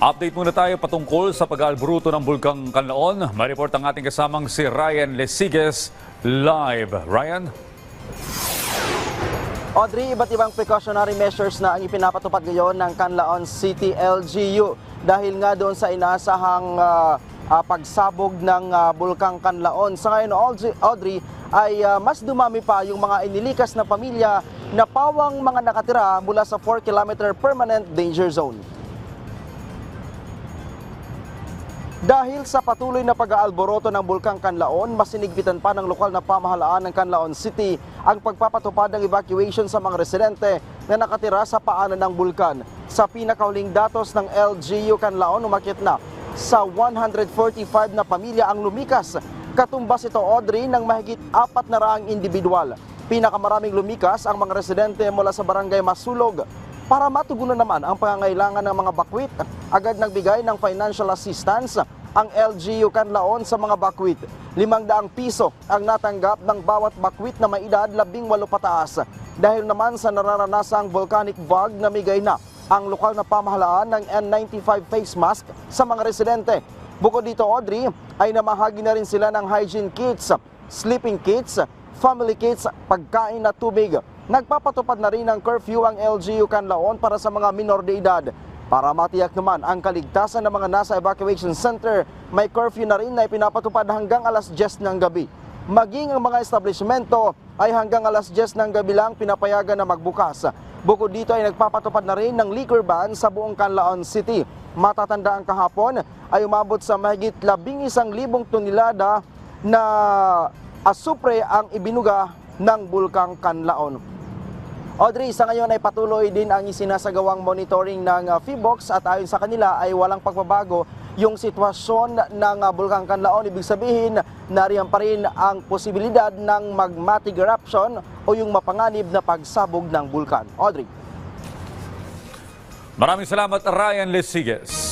Update muna tayo patungkol sa pag-aalbruto ng Bulkang Kanlaon. May report ang ating kasamang si Ryan Lesiges live. Ryan? Audrey, iba't ibang precautionary measures na ang ipinapatupad ngayon ng Canlaon City LGU dahil nga doon sa inaasahang ah, ah, pagsabog ng ah, Bulkang Canlaon. Sa ngayon, Audrey, ay ah, mas dumami pa yung mga inilikas na pamilya na pawang mga nakatira mula sa 4-kilometer permanent danger zone. Dahil sa patuloy na pag-aalboroto ng Bulkang Kanlaon, masinigpitan pa ng lokal na pamahalaan ng Canlaon City ang pagpapatupad ng evacuation sa mga residente na nakatira sa paanan ng bulkan. Sa pinakauling datos ng LGU Canlaon, umakit na sa 145 na pamilya ang lumikas. Katumbas ito, Audrey, ng mahigit apat na raang individual. Pinakamaraming lumikas ang mga residente mula sa barangay Masulog, para matugunan naman ang pangangailangan ng mga bakwit, agad nagbigay ng financial assistance ang LGU Canlaon sa mga bakwit. 500 piso ang natanggap ng bawat bakwit na may edad 18 pataas. Dahil naman sa nararanasang volcanic fog na migay na ang lokal na pamahalaan ng N95 face mask sa mga residente. Bukod dito, Audrey, ay namahagi na rin sila ng hygiene kits, sleeping kits, family kits, pagkain at tubig. Nagpapatupad na rin ng curfew ang LGU Canlaon para sa mga minor de edad. Para matiyak naman ang kaligtasan ng mga nasa evacuation center, may curfew na rin na ipinapatupad hanggang alas 10 ng gabi. Maging ang mga establishmento ay hanggang alas 10 ng gabi lang pinapayagan na magbukas. Bukod dito ay nagpapatupad na rin ng liquor ban sa buong Canlaon City. Matatanda ang kahapon ay umabot sa mahigit 11,000 tonelada na asupre ang ibinuga ng Bulkang Canlaon. Audrey, sa ngayon ay patuloy din ang isinasagawang monitoring ng uh, FIBOX at ayon sa kanila ay walang pagbabago yung sitwasyon ng uh, Bulkang Canlaon. Ibig sabihin, nariyan pa rin ang posibilidad ng magmatic eruption o yung mapanganib na pagsabog ng bulkan. Audrey. Maraming salamat Ryan Lesiges.